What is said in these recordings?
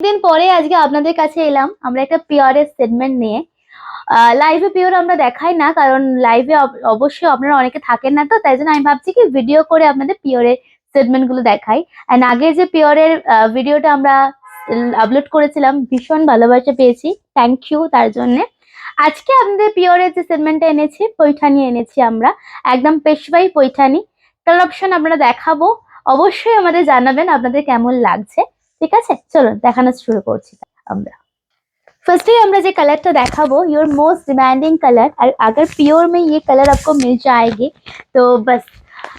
দিন পরে আজকে আপনাদের কাছে এলাম। আমরা একটা পিওরের সেগমেন্ট নিয়ে। লাইভে পিওর আমরা দেখাই না, কারণ লাইভে অবশ্যই আপনারা অনেকে থাকেন না তো, তাই জন্য আমি ভাবছি কি ভিডিও করে আপনাদের পিওরের সেগমেন্টগুলো দেখাই। অ্যান্ড আগে যে পিওরের ভিডিওটা আমরা আপলোড করেছিলাম, ভীষণ ভালোবাসা পেয়েছি। থ্যাংক ইউ তার জন্যে। আজকে আপনাদের পিওরের যে সেগমেন্টটা এনেছি, পৈঠানি এনেছি আমরা। একদম পেশবাই পৈঠানি। কালার অপশন আপনারা দেখাবো। অবশ্যই আমাদের জানাবেন আপনাদের কেমন লাগছে। ঠিক আছে চলো দেখানো শুরু করছি আমরা फर्स्टली আমরা যে কালারটা দেখাবো योर मोस्ट डिमांडिंग कलर और अगर प्योर में ये कलर आपको मिल जाएगी तो बस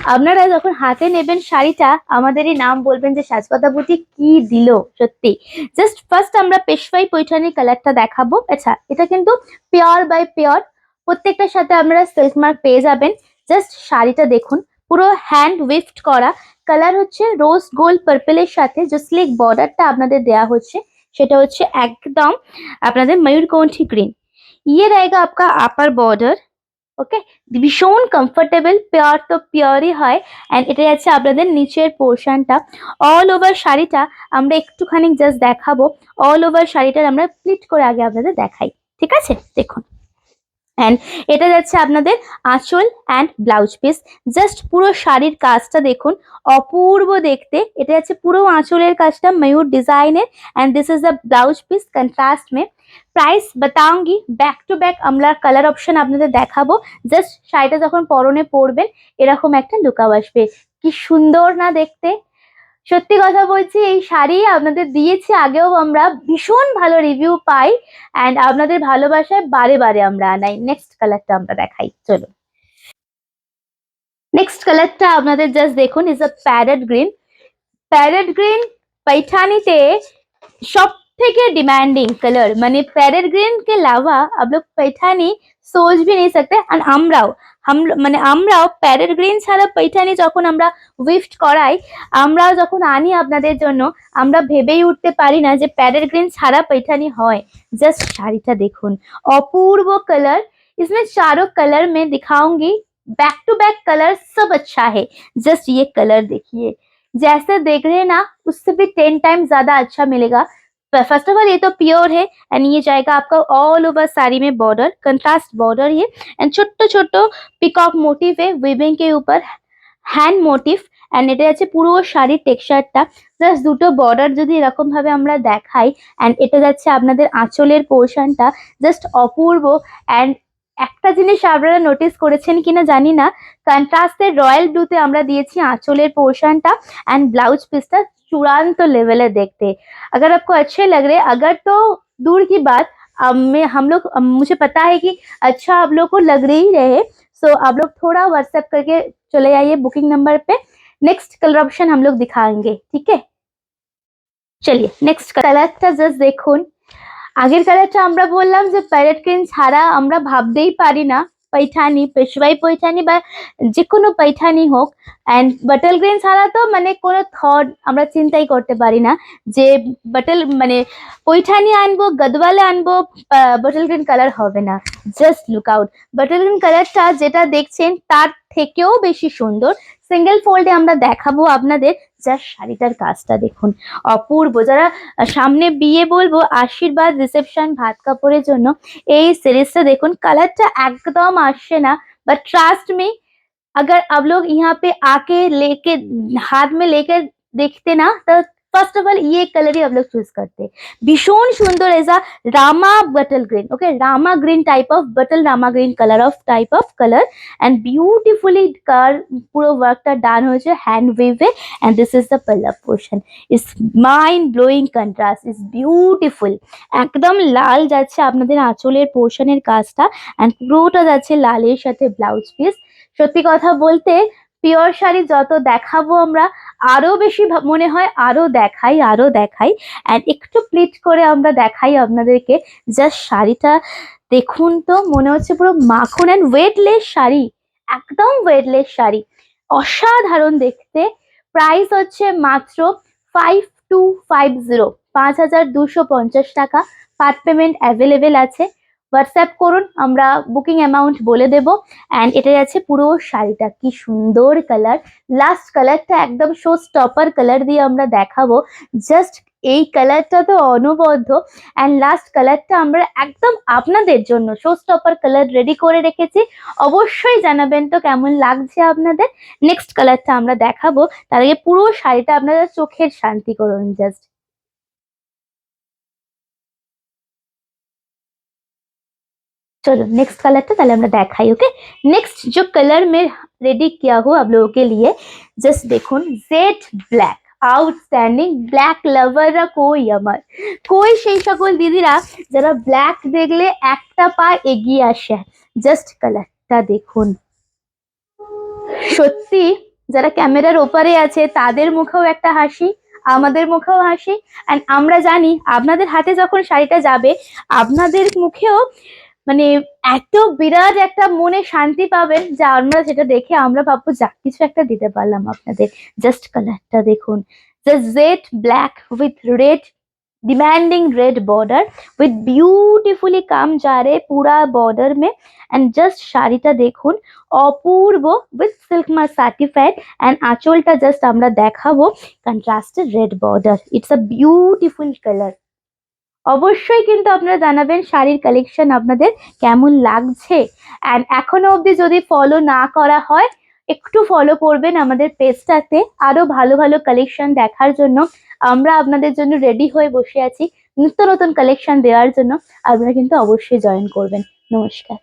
আপনারা যখন হাতে নেবেন শাড়িটা আমাদেরই নাম বলবেন যে সাজপাতা বুটি কি দিল সত্যি জাস্ট ফার্স্ট আমরা পেশওয়াই পৈঠানির কালারটা দেখাবো আচ্ছা এটা কিন্তু পিওর বাই পিওর প্রত্যেকটার সাথে আপনারা সিল্ক মার্ক পেয়ে যাবেন জাস্ট শাড়িটা দেখুন পুরো হ্যান্ড উইফট করা কালার হচ্ছে রোজ গোল্ড পার্পেলের সাথে যে স্লিক বর্ডারটা আপনাদের দেয়া হচ্ছে সেটা হচ্ছে একদম আপনাদের ময়ূরকণ্ঠী গ্রিন ইয়ে रहेगा आपका আপার বর্ডার ওকে ভীষণ কমফোর্টেবল পিওর তো পিওরই হয় অ্যান্ড এটা যাচ্ছে আপনাদের নিচের পোর্শনটা অল ওভার শাড়িটা আমরা একটুখানি জাস্ট দেখাবো অল ওভার শাড়িটার আমরা প্লিট করে আগে আপনাদের দেখাই ঠিক আছে দেখুন অ্যান্ড এটা যাচ্ছে আপনাদের আঁচল অ্যান্ড ব্লাউজ পিস জাস্ট পুরো শাড়ির কাজটা দেখুন, অপূর্ব দেখতে। এটা যাচ্ছে পুরো আঁচলের কাজটা, ময়ূর ডিজাইনের। And this is the blouse piece contrast May price বাতাউঙ্গি ব্যাক টু ব্যাক আমরা কালার অপশন আপনাদের দেখাবো। জাস্ট শাড়িটা যখন পরনে পরবেন, এরকম একটা লুকাও আসবে। কি সুন্দর না দেখতে। সত্যি কথা বলছি, এই শাড়ি আপনাদের দিয়েছি, আগেও আমরা ভীষণ ভালো রিভিউ পাই অ্যান্ড আপনাদের ভালোবাসায় বারে বারে আমরা আনাই। নেক্সট কালারটা আমরা দেখাই চলো নেক্সট কালারটা আপনাদের জাস্ট দেখুন is a parrot green parrot green পাইঠানিতে সব থেকে डिमांडिंग कलर মানে প্যারেট গ্রিন के अलावा आप लोग पैठानी सोच भी नहीं सकते और আমরাও হাম মানে আমরাও প্যারেট গ্রিন ছাড়া पैठानी যখন আমরা উইফট করাই আমরাও যখন আনি আপনাদের জন্য আমরা ভেবেই উঠতে পারি না যে প্যারেট গ্রিন ছাড়া पैठानी হয় জাস্ট শাড়িটা দেখুন অপূর্ব কালার इसमें चारों कलर में दिखाऊंगी बैक टू बैक कलर सब अच्छा है जस्ट ये कलर देखिए जैसे देख रहे हैं ना उससे भी टेन टाइम ज्यादा अच्छा मिलेगा फर्स्ट ऑफ ऑल ये तो प्योर है एंड ये जाएगा आपका ऑल ओवर साड़ी में बॉर्डर कंट्रास्ट बॉर्डर ये एंड छोटो छोटो पिकॉक मोटिव है विविंग के ऊपर হ্যান্ড মোটিভ অ্যান্ড এটা আছে পুরো শাড়ির টেক্সচারটা জাস্ট দুটো বর্ডার যদি এরকম ভাবে আমরা দেখাই অ্যান্ড এটা যাচ্ছে আপনাদের আঁচলের পোর্শনটা জাস্ট অপূর্ব অ্যান্ড একটা জিনিস আপনারা নোটিস করেছেন কিনা জানি না কন্ট্রাস্টের রয়্যাল ব্লুতে আমরা দিয়েছি আঁচলের পোর্শনটা एंड चूड़ान तो लेवल है देखते। अगर आपको अच्छे लग रहे, अगर तो दूर की बात मैं, हम लोग मुझे पता है कि अच्छा आप लोग को लग रही रहे सो आप लोग थोड़ा व्हाट्सएप करके चले आइए बुकिंग नंबर पे। नेक्स्ट कलर ऑप्शन हम लोग दिखाएँगे, ठीक है? चलिए नेक्स्ट নেক্সট কালারটা জাস্ট দেখুন আগের কালারটা আমরা বললাম যে প্যারেট ক্রিম ছাড়া আমরা ভাবতেই পারি না পৈঠানি পেশুয়াই পৈঠানি বা যে কোনো পৈঠানি হোক অ্যান্ড বাটল গ্রিন ছাড়া তো মানে কোনো থট আমরা চিন্তাই করতে পারি না যে বাটল মানে পৈঠানি আনব গদওয়ালে আনব বাটল গ্রিন কালার হবে না just look out bottle green কালারটা যেটা দেখছেন তার থেকেও বেশি সুন্দর সিঙ্গেল ফোল্ডে আমরা দেখাবো আপনাদের জাস্ট শাড়িটার কাজটা দেখুন অপূর্ব যারা সামনে বিয়ে বলবো আশীর্বাদ রিসেপশন ভাত কাপড়ের জন্য এই সিরিজটা দেখুন কালারটা একদম আসছে না বাট ট্রাস্ট মি अगर आप लोग यहाँ पे आके लेके हाथ में लेकर देखते ना तो फर्स्ट ऑफ ऑल ये कलर ही आप लोग चूज करते भीषण सुंदर as a Rama bottle green okay Rama green type of bottle Rama green colour of type of colour and beautifully car পুরো ওয়ার্কটা ডান হয়েছে hand ওয়েভে and this is the পাল্লা portion is mind blowing contrast is beautiful একদম লাল যাচ্ছে আপনাদের আঁচলের পোর্শনের কাজটা অ্যান্ড পুরোটা যাচ্ছে লালের সাথে ব্লাউজ পিস সত্যি কথা বলতে পিওর শাড়ি যত দেখাবো আমরা আরও বেশি মনে হয় আরও দেখাই আরও দেখাই। অ্যান্ড একটু প্লিট করে আমরা দেখাই আপনাদেরকে জাস্ট শাড়িটা দেখুন তো, মনে হচ্ছে পুরো মাখন অ্যান্ড ওয়েটলেস শাড়ি, একদম ওয়েটলেস শাড়ি। অসাধারণ দেখতে প্রাইস হচ্ছে মাত্র ফাইভ টু ফাইভ জিরো পাঁচ হাজার দুশো পঞ্চাশ টাকা পার্ট পেমেন্ট অ্যাভেলেবেল আছে। হোয়াটসঅ্যাপ করুন, আমরা বুকিং অ্যামাউন্ট বলে দেব। অ্যান্ড এটা আছে পুরো শাড়িটা, কি সুন্দর কালার লাস্ট কালারটা একদম শো স্টপার কালার দিয়ে আমরা দেখাবো। জাস্ট এই কালারটা তো অনবদ্য। অ্যান্ড লাস্ট কালারটা আমরা একদম আপনাদের জন্য শো স্টপার কালার রেডি করে রেখেছি। অবশ্যই জানাবেন তো কেমন লাগছে আপনাদের। নেক্সট কালারটা আমরা দেখাবো। তার আগে পুরো শাড়িটা আপনারা চোখের শান্তি করুন জাস্ট चलो नेक्स्ट कलर तो पहले আমরা দেখাই ওকে नेक्स्ट जो कलर में रेडी किया हूँ आप लोगों के लिए जस्ट দেখুন জেড ব্ল্যাক আউটস্ট্যান্ডিং ব্ল্যাক লাভাররা কই আমার কই সেই সকল দিদিরা যারা ব্ল্যাক দেখলে একটা পা এগিয়ে আসে জাস্ট কালারটা দেখুন সত্যি যারা ক্যামেরার ওপারে আছে তাদের মুখেও একটা হাসি আমাদের মুখেও হাসি অ্যান্ড আমরা জানি আপনাদের হাতে যখন শাড়িটা যাবে আপনাদের মুখেও মানে এত বিরাট একটা মনে শান্তি পাবেন যা আমরা সেটা দেখে আমরা ভাববো যা কিছু একটা দিতে পারলাম আপনাদের জাস্ট কালারটা দেখুন just jade black with red demanding red border with beautifully काम जा रहे पूरा बॉर्डर में एंड जस्ट শাড়িটা দেখুন অপূর্ব with silk mark certified and আঁচলটা জাস্ট আমরা দেখাবো contrasted red border it's a beautiful colour অবশ্যই কিন্তু আপনারা জানাবেন শাড়ির কালেকশন আপনাদের কেমন লাগছে। অ্যান্ড এখনও অবধি যদি ফলো না করা হয়, একটু ফলো করবেন আমাদের পেজটাতে আরও ভালো ভালো কালেকশন দেখার জন্য আমরা আপনাদের জন্য রেডি হয়ে বসে আছি। নিত্য নতুন কালেকশন দেওয়ার জন্য আপনারা কিন্তু অবশ্যই জয়েন করবেন। নমস্কার।